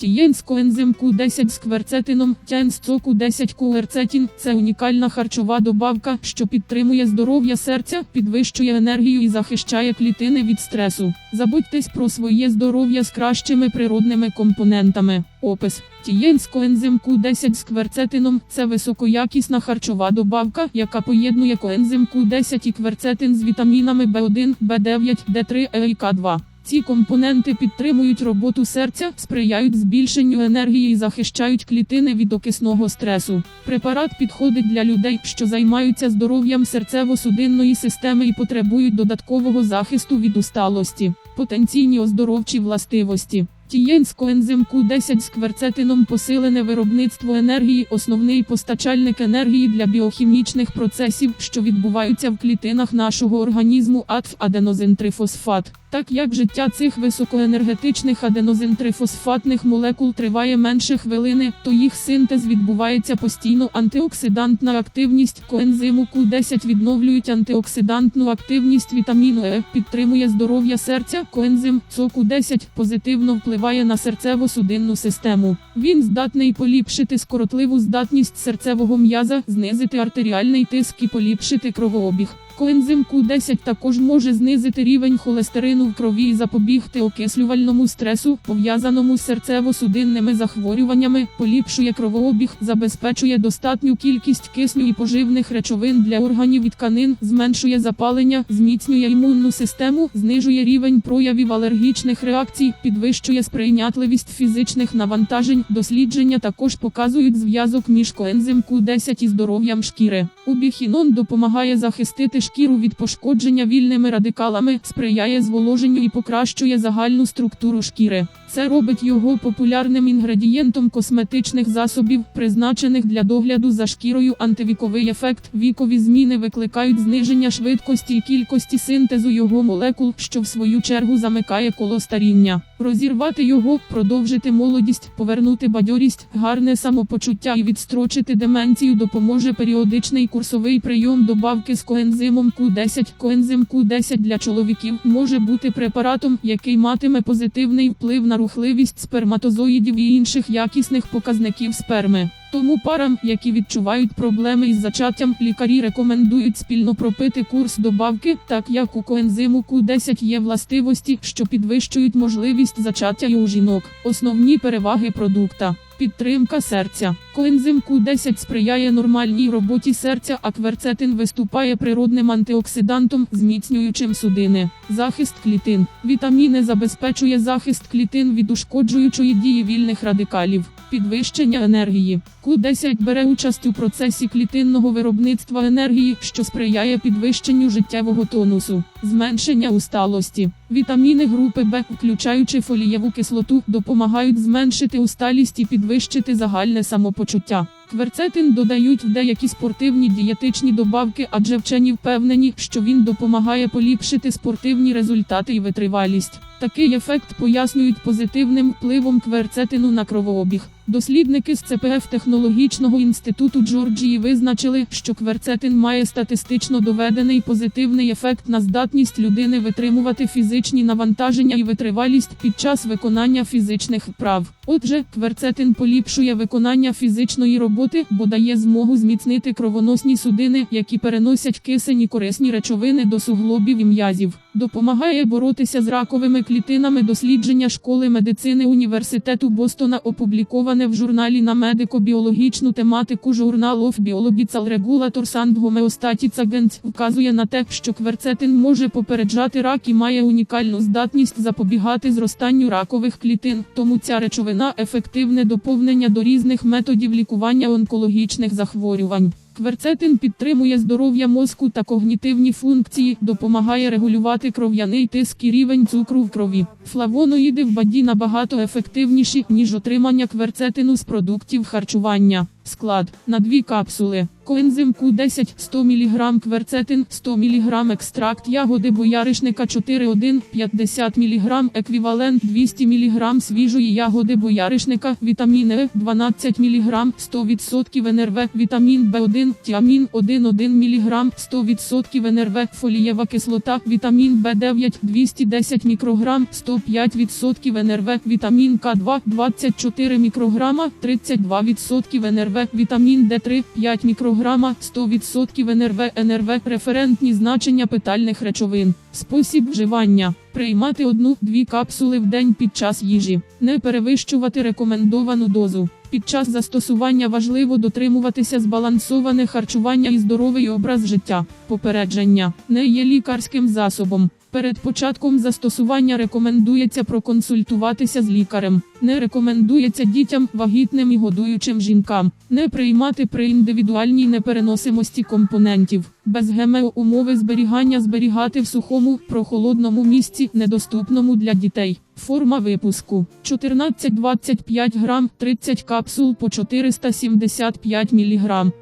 Тієнс коензим Q10 з кверцетином, тянс цоку 10 куерцетін – це унікальна харчова добавка, що підтримує здоров'я серця, підвищує енергію і захищає клітини від стресу. Забудьтесь про своє здоров'я з кращими природними компонентами. Опис Тієнс коензим Q10 з кверцетином – це високоякісна харчова добавка, яка поєднує коензим Q10 і кверцетин з вітамінами B1, B9, D3 Е і К2. Ці компоненти підтримують роботу серця, сприяють збільшенню енергії і захищають клітини від окисного стресу. Препарат підходить для людей, що займаються здоров'ям серцево-судинної системи і потребують додаткового захисту від усталості, потенційні оздоровчі властивості. Тієнс коензим Q10 з кверцетином посилене виробництво енергії, основний постачальник енергії для біохімічних процесів, що відбуваються в клітинах нашого організму АТФ аденозинтрифосфат. Так як життя цих високоенергетичних аденозинтрифосфатних молекул триває менше хвилини, то їх синтез відбувається постійно. Антиоксидантна активність коензиму Q10 відновлюють антиоксидантну активність вітаміну Е, підтримує здоров'я серця. Коензим ЦОКу 10 позитивно впливає на серцево-судинну систему. Він здатний поліпшити скоротливу здатність серцевого м'яза, знизити артеріальний тиск і поліпшити кровообіг. Коензим Q10 також може знизити рівень холестерину в крові і запобігти окислювальному стресу, пов'язаному з серцево-судинними захворюваннями, поліпшує кровообіг, забезпечує достатню кількість кисню і поживних речовин для органів і тканин, зменшує запалення, зміцнює імунну систему, знижує рівень проявів алергічних реакцій, підвищує сприйнятливість фізичних навантажень. Дослідження також показують зв'язок між коензим Q10 і здоров'ям шкіри. Убіхінон допомагає захистити шкіру від пошкодження вільними радикалами, сприяє зволоженню і покращує загальну структуру шкіри. Це робить його популярним інгредієнтом косметичних засобів, призначених для догляду за шкірою. Антивіковий ефект. Вікові зміни викликають зниження швидкості і кількості синтезу його молекул, що в свою чергу замикає коло старіння. Розірвати його, продовжити молодість, повернути бадьорість, гарне самопочуття і відстрочити деменцію допоможе періодичний курсовий прийом добавки з коензимом Q10. Коензим Q10 для чоловіків може бути препаратом, який матиме позитивний вплив на рухливість сперматозоїдів і інших якісних показників сперми. Тому парам, які відчувають проблеми із зачаттям, лікарі рекомендують спільно пропити курс добавки, так як у коензиму Q10 є властивості, що підвищують можливість зачаття у жінок. Основні переваги продукта. Підтримка серця. Коензим Q10 сприяє нормальній роботі серця, а кверцетин виступає природним антиоксидантом, зміцнюючим судини. Захист клітин. Вітаміни забезпечує захист клітин від ушкоджуючої дії вільних радикалів. Підвищення енергії. Q10 бере участь у процесі клітинного виробництва енергії, що сприяє підвищенню життєвого тонусу, зменшення усталості. Вітаміни групи Б, включаючи фолієву кислоту, допомагають зменшити усталість і підвищити загальне самопочуття. Кверцетин додають в деякі спортивні дієтичні добавки, адже вчені впевнені, що він допомагає поліпшити спортивні результати і витривалість. Такий ефект пояснюють позитивним впливом кверцетину на кровообіг. Дослідники з ЦПФ Технологічного інституту Джорджії визначили, що кверцетин має статистично доведений позитивний ефект на здатність людини витримувати фізичні навантаження і витривалість під час виконання фізичних вправ. Отже, кверцетин поліпшує виконання фізичної роботи, бо дає змогу зміцнити кровоносні судини, які переносять кисень і корисні речовини до суглобів і м'язів. Допомагає боротися з раковими клітинами дослідження школи медицини університету Бостона опубліковане в журналі на медико-біологічну тематику Journal of Biological Regulators and Homeostatic Agents вказує на те, що кверцетин може попереджати рак і має унікальну здатність запобігати зростанню ракових клітин, тому ця речовина ефективне доповнення до різних методів лікування онкологічних захворювань. Кверцетин підтримує здоров'я мозку та когнітивні функції, допомагає регулювати кров'яний тиск і рівень цукру в крові. Флавоноїди в баді набагато ефективніші, ніж отримання кверцетину з продуктів харчування. Склад на 2 капсули. Коензим Q10 100 мг кверцетин 100 мг екстракт ягоди бояришника 4,1 50 мг еквівалент 200 мг свіжої ягоди бояришника вітамін Е 12 мг 100% НРВ вітамін В1 тіамін 1,1 мг 100% НРВ фолієва кислота вітамін В9 210 мікрограм 105% НРВ вітамін К2 24 мікрограма 32% НРВ вітамін Д3 5 мікрограма 100% НРВ НРВ референтні значення питальних речовин. Спосіб вживання. Приймати одну-дві капсули в день під час їжі. Не перевищувати рекомендовану дозу. Під час застосування важливо дотримуватися збалансоване харчування і здоровий образ життя. Попередження не є лікарським засобом. Перед початком застосування рекомендується проконсультуватися з лікарем. Не рекомендується дітям, вагітним і годуючим жінкам. Не приймати при індивідуальній непереносимості компонентів. Без ГМО умови зберігання зберігати в сухому, прохолодному місці, недоступному для дітей. Форма випуску 14-25 грам, 30 капсул по 475 мг.